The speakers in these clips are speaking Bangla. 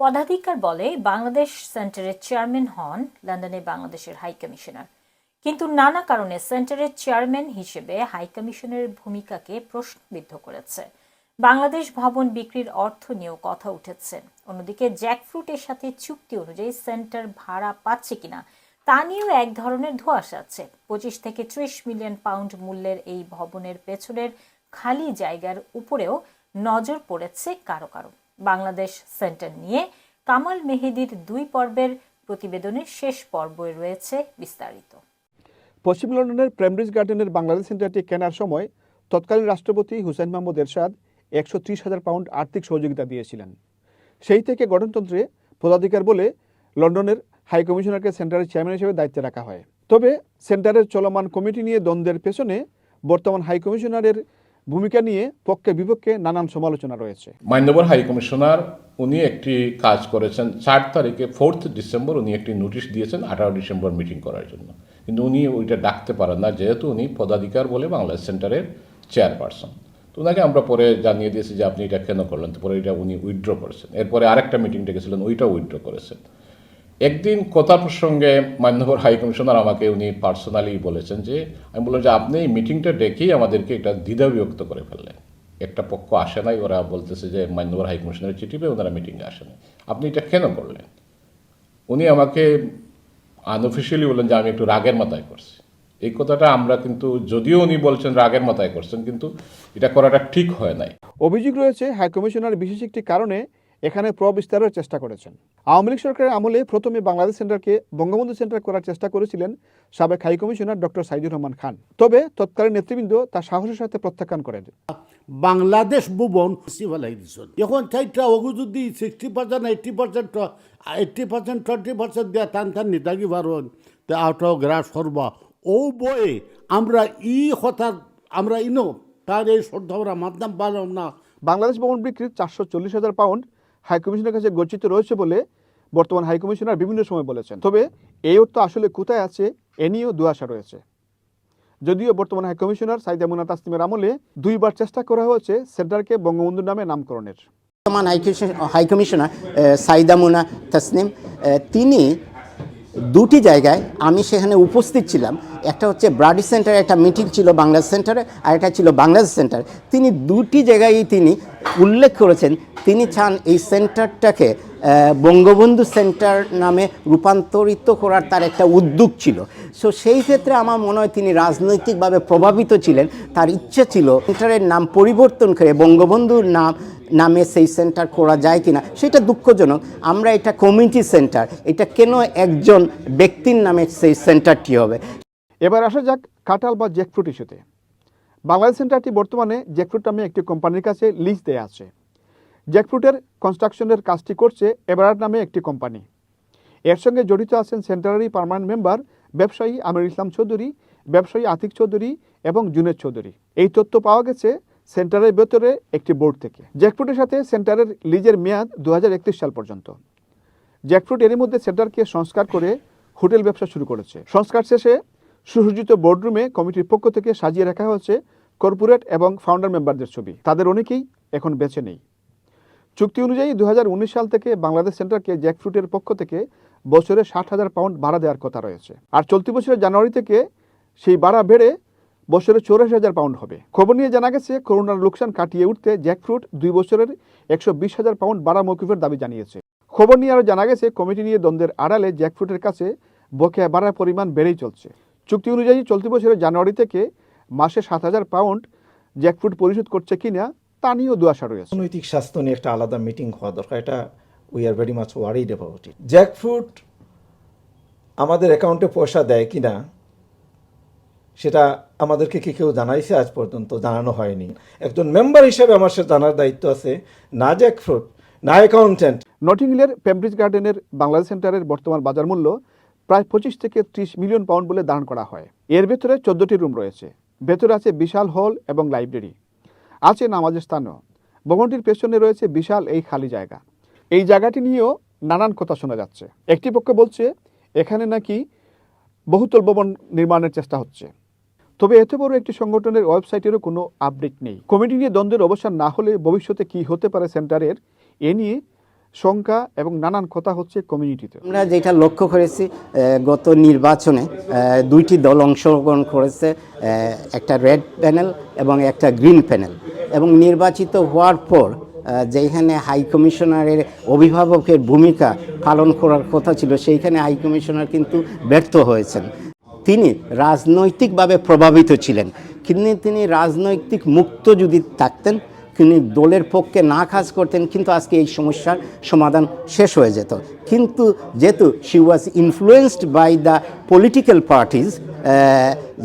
পদাধিকার বলে বাংলাদেশ সেন্টারের চেয়ারম্যান হন লন্ডনে বাংলাদেশের হাই কমিশনার। কিন্তু নানা কারণে সেন্টারের চেয়ারম্যান হিসেবে হাই কমিশনের ভূমিকাকে প্রশ্নবিদ্ধ করেছে। বাংলাদেশ ভবন বিক্রির অর্থ নিয়েও কথা উঠেছে। অন্যদিকে জ্যাকফ্রুটের সাথে চুক্তি অনুযায়ী সেন্টার ভাড়া পাচ্ছে কিনা, তা নিয়েও এক ধরনের ধোঁয়াশা আছে। পঁচিশ থেকে ত্রিশ মিলিয়ন পাউন্ড মূল্যের এই ভবনের পেছনের খালি জায়গার উপরেও নজর পড়েছে কারও কারও। বাংলাদেশ সেন্টার নিয়ে কামাল মেহেদির দুই পর্বের প্রতিবেদনের শেষ পর্বে রয়েছে বিস্তারিত। পশ্চিম লন্ডনের প্রেমব্রিজ গার্ডেনের বাংলাদেশ সেন্টারটি কেনার সময় তৎকালীন রাষ্ট্রপতি হুসেন মাহমুদ এরশাদ একশো হাজার পাউন্ড আর্থিক সহযোগিতা দিয়েছিলেন। সেই থেকে গঠনতন্ত্রে পদাধিকার বলে লন্ডনের হাই কমিশনারকে সেন্টারের চেয়ারম্যান হিসেবে দায়িত্বে রাখা হয়। তবে সেন্টারের চলমান কমিটি নিয়ে দ্বন্দ্বের পেছনে বর্তমান হাই কমিশনারের ভূমিকা নিয়ে পক্ষে বিপক্ষে নানান সমালোচনা রয়েছে। মান্যবর হাই কমিশনার, উনি একটি কাজ করেছেন, চার তারিখে ফোর্থ ডিসেম্বর উনি একটি নোটিশ দিয়েছেন, আঠারো ডিসেম্বর মিটিং করার জন্য। কিন্তু উনি ওইটা ডাকতে পারেন না, যেহেতু উনি পদাধিকার বলে বাংলাদেশ সেন্টারের চেয়ারপারসন। তো ওনাকে আমরা পরে জানিয়ে দিয়েছি যে আপনি এটা কেন করলেন পরে এটা উনি উইথড্র করেছেন। এরপরে আরেকটা মিটিং ডেকেছিলেন, ওইটাও উইথড্র করেছেন। একদিন কথা প্রসঙ্গে মান্যবর হাই কমিশনার আমাকে উনি পার্সোনালি বলেছেন যে, আমি বললাম যে, আপনি এই মিটিংটা ডেকেই আমাদেরকে এটা দ্বিধা বিভক্ত করে ফেললেন। একটা পক্ষ আসে নাই, ওরা বলতেছে যে মান্যবর হাই কমিশনারের চিঠি পেয়ে ওনারা মিটিংয়ে আসে নাই। আপনি এটা কেন করলেন? উনি আমাকে আনঅফিসিয়ালি বললেন যে, আমি একটু রাগের মাথায় করছি। এই কথাটা আমরা কিন্তু, যদিও উনি বলছেন রাগের মাথায় করছেন, কিন্তু এটা করাটা ঠিক হয় নাই। অভিযোগ রয়েছে, হাই কমিশনার বিশেষ একটি কারণে এখানে প্রবিস্তারের চেষ্টা করেছেন। আওয়ামী লীগ সরকারের আমলে প্রথমে বাংলাদেশ সেন্টারকে বঙ্গবন্ধু সেন্টার করার চেষ্টা করেছিলেন সাবেক high commissioner doctor Saidur Rahman Khan. তবে তৎকালীন নেতৃবৃন্দ তা সাহসের সাথে প্রত্যাখ্যান করেন। বাংলাদেশ ভুবন এখন চাইটা ওগু যদি sixty percent eighty percent eighty percent twenty percent দিয়া টান টান নিতাগি পারন তে আউট অফ গ্রাস সরবা ও বয়ে আমরা ই হঠাৎ আমরা ইনো তার এই শ্রদ্ধা আমরা মাধ্যম পারলাম না। বাংলাদেশ ভবন বিক্রির চারশো চল্লিশ হাজার পাউন্ড হাই কমিশনের কাছে গচ্ছিত রয়েছে বলে বর্তমান হাইকমিশনার বিভিন্ন সময় বলেছেন। তবে এই অর্থ আসলে কোথায় আছে, এ নিয়েও দুয়াশা রয়েছে। যদিও বর্তমান হাইকমিশনার সাইদা মুনা তাসলিমের আমলে দুইবার চেষ্টা করা হয়েছে সেন্টারকে বঙ্গবন্ধুর নামে নামকরণের। বর্তমান হাইকমিশনার সাইদা মুনা তাসনিম তিনি দুটি জায়গায় আমি সেখানে উপস্থিত ছিলাম। একটা হচ্ছে ব্রাডি সেন্টারে একটা মিটিং ছিল বাংলাদেশ সেন্টারে আর একটা ছিল বাংলাদেশ সেন্টার তিনি দুটি জায়গায়ই তিনি উল্লেখ করেছেন। তিনি চান এই সেন্টারটাকে বঙ্গবন্ধু সেন্টার নামে রূপান্তরিত করার তার একটা উদ্যোগ ছিল। সো সেই ক্ষেত্রে আমার মনে হয় তিনি রাজনৈতিকভাবে প্রভাবিত ছিলেন। তার ইচ্ছে ছিল সেন্টারের নাম পরিবর্তন করে বঙ্গবন্ধুর নাম, নামে সেই সেন্টার করা যায় কিনা। সেটা দুঃখজনক। আমরা এটা কমিউনিটি সেন্টার এটা কেন একজন ব্যক্তির নামে সেই সেন্টারটি হবে? এবার আসা যাক কাঁঠাল বা জ্যাকফ্রুট ইস্যুতে বাংলাদেশ সেন্টারটি বর্তমানে জ্যাকফ্রুট নামে একটি কোম্পানির কাছে লিজ দেয়া আছে। জ্যাকফ্রুটের কনস্ট্রাকশনের কাজটি করছে এবারার নামে একটি কোম্পানি। এর সঙ্গে জড়িত আছেন সেন্টারেরই পার্মানেন্ট মেম্বার ব্যবসায়ী আমির ইসলাম চৌধুরী, ব্যবসায়ী আতিক চৌধুরী এবং জুনেদ চৌধুরী। এই তথ্য পাওয়া গেছে সেন্টারের ভেতরে একটি বোর্ড থেকে। জ্যাকফ্রুটের সাথে সেন্টারের লিজের মেয়াদ দু হাজার একত্রিশ সাল পর্যন্ত। জ্যাকফ্রুট এরই মধ্যে সেন্টারকে সংস্কার করে হোটেল ব্যবসা শুরু করেছে। সংস্কার শেষে সুসজ্জিত বোর্ডরুমে কমিটির পক্ষ থেকে সাজিয়ে রাখা হয়েছে কর্পোরেট এবং ফাউন্ডার মেম্বারদের ছবি। তাদের অনেকেই এখন বেঁচে নেই। চুক্তি অনুযায়ী দু হাজার উনিশ সাল থেকে বাংলাদেশ সেন্টারকে জ্যাকফ্রুটের পক্ষ থেকে বছরে ষাট হাজার পাউন্ড ভাড়া দেওয়ার কথা রয়েছে। আর চলতি বছরের জানুয়ারি থেকে সেই ভাড়া বেড়ে বছরে চৌরাশি হাজার পাউন্ড হবে। খবর নিয়ে জানা গেছে, করোনার লোকসান কাটিয়ে উঠতে জ্যাকফ্রুট দুই বছরের একশো বিশ হাজার পাউন্ড ভাড়া মৌকুফের দাবি জানিয়েছে। খবর নিয়ে আরও জানা গেছে, কমিটি নিয়ে দ্বন্দ্বের আড়ালে জ্যাকফ্রুটের কাছে বকেয়া ভাড়ার পরিমাণ বেড়েই চলছে। চুক্তি অনুযায়ী চলতি বছরের জানুয়ারি থেকে মাসে সাত হাজার পাউন্ড জ্যাকফ্রুট পরিশোধ করছে কিনা তা নিয়েও দুয়াশা রয়েছে। অর্থনৈতিক স্বাস্থ্য নিয়ে একটা আলাদা মিটিং হওয়া দরকার এটা we are very much worried about it jackfruit আমাদের অ্যাকাউন্টে পয়সা দেয় কি না সেটা আমাদেরকে কি কেউ জানাইছে আজ পর্যন্ত? জানানো হয়নি। একজন মেম্বার হিসেবে আমার সে জানার দায়িত্ব আছে না জ্যাকফ্রুট না অ্যাকাউন্টেন্ট নটিংহিলের পেমব্রিজ গার্ডেনের বাংলাদেশ সেন্টারের বর্তমান বাজার মূল্য প্রায় পঁচিশ থেকে ত্রিশ মিলিয়ন পাউন্ড বলে দান করা হয়। এর ভেতরে চোদ্দটি রুম রয়েছে। ভেতরে আছে বিশাল হল এবং লাইব্রেরি। আছে নামাজের স্থানও। ভবনটির পেছনে রয়েছে বিশাল এই খালি জায়গা। এই জায়গাটি নিয়েও নানান কথা শোনা যাচ্ছে। একটি পক্ষ বলছে, এখানে নাকি বহুতল ভবন নির্মাণের চেষ্টা হচ্ছে। তবে এত বড় একটি সংগঠনের ওয়েবসাইটেরও কোনো আপডেট নেই। কমিটি নিয়ে দ্বন্দ্বের অবসান না হলে ভবিষ্যতে কি হতে পারে সেন্টারের এ নিয়ে শঙ্কা এবং নানান কথা হচ্ছে কমিউনিটিতে আমরা যেটা লক্ষ্য করেছি গত নির্বাচনে দুইটি দল অংশগ্রহণ করেছে একটা রেড প্যানেল এবং একটা গ্রিন প্যানেল এবং নির্বাচিত হওয়ার পর যেখানে হাই কমিশনারের অভিভাবকের ভূমিকা পালন করার কথা ছিল, সেইখানে হাই কমিশনার কিন্তু ব্যর্থ হয়েছেন। তিনি রাজনৈতিকভাবে প্রভাবিত ছিলেন। কিন্তু তিনি রাজনৈতিক মুক্ত যদি থাকতেন তিনি দলের পক্ষে না কাজ করতেন, কিন্তু আজকে এই সমস্যার সমাধান শেষ হয়ে যেত। কিন্তু যেহেতু she was influenced by the political parties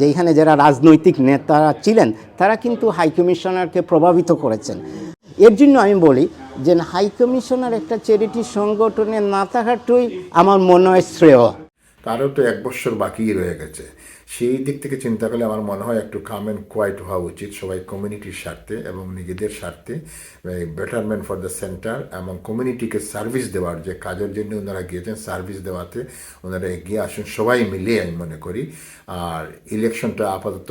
যেখানে যারা রাজনৈতিক নেতারা ছিলেন, তারা কিন্তু হাই কমিশনারকে প্রভাবিত করেছেন। এর জন্য আমি বলি যে হাই কমিশনার একটা চ্যারিটি সংগঠনে না থাকাটাই আমার মনে হয় শ্রেয়। তারও তো এক বছর বাকি রয়ে গেছে। সেই দিক থেকে চিন্তা করলে আমার মনে হয় একটু কাম অ্যান্ড কোয়াইট হওয়া উচিত সবাই কমিউনিটির স্বার্থে এবং নিজেদের স্বার্থে বেটারমেন্ট ফর দ্য সেন্টার এবং কমিউনিটিকে সার্ভিস দেওয়ার যে কাজের জন্য ওনারা গিয়েছেন সার্ভিস দেওয়াতে ওনারা এগিয়ে আসুন, সবাই মিলে আমি মনে করি। আর ইলেকশনটা আপাতত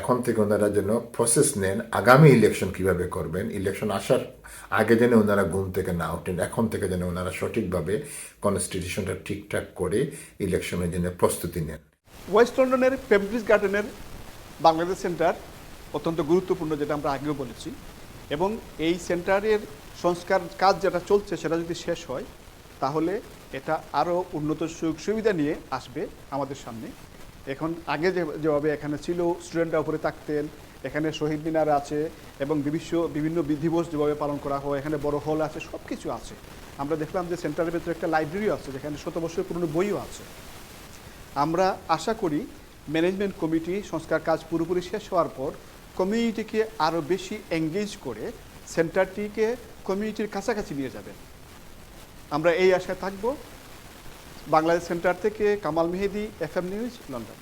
এখন থেকে ওনারা যেন প্রসেস নেন, আগামী ইলেকশন কীভাবে করবেন ইলেকশন আসার আগে যেন ওনারা ঘুম থেকে না ওঠেন, এখন থেকে যেন ওনারা সঠিকভাবে কনস্টিটিউশনটা ঠিকঠাক করে ইলেকশনের জন্য প্রস্তুতি নেন। ওয়েস্ট লন্ডনের পেমব্রিজ গার্ডেনের বাংলাদেশ সেন্টার অত্যন্ত গুরুত্বপূর্ণ, যেটা আমরা আগেও বলেছি। এবং এই সেন্টারের সংস্কার কাজ যেটা চলছে, সেটা যদি শেষ হয়, তাহলে এটা আরও উন্নত সুযোগ সুবিধা নিয়ে আসবে আমাদের সামনে। এখন আগে যে, যেভাবে এখানে ছিল, স্টুডেন্টরা উপরে থাকতেন, এখানে শহীদ মিনার আছে, এবং বিশ্ব বিভিন্ন দিবস যেভাবে পালন করা হয়, এখানে বড় হল আছে সব কিছু আছে। আমরা দেখলাম যে সেন্টারের ভেতরে একটা লাইব্রেরিও আছে, যেখানে শত বছরের পুরনো বইও আছে। আমরা আশা করি ম্যানেজমেন্ট কমিটি সংস্কার কাজ পুরোপুরি শেষ হওয়ার পর কমিউনিটিকে আরও বেশি এঙ্গেজ করে সেন্টারটিকে কমিউনিটির কাছাকাছি নিয়ে যাবে। আমরা এই আশায় থাকব। বাংলাদেশ সেন্টার থেকে Kamal Mehedi, FM news, London.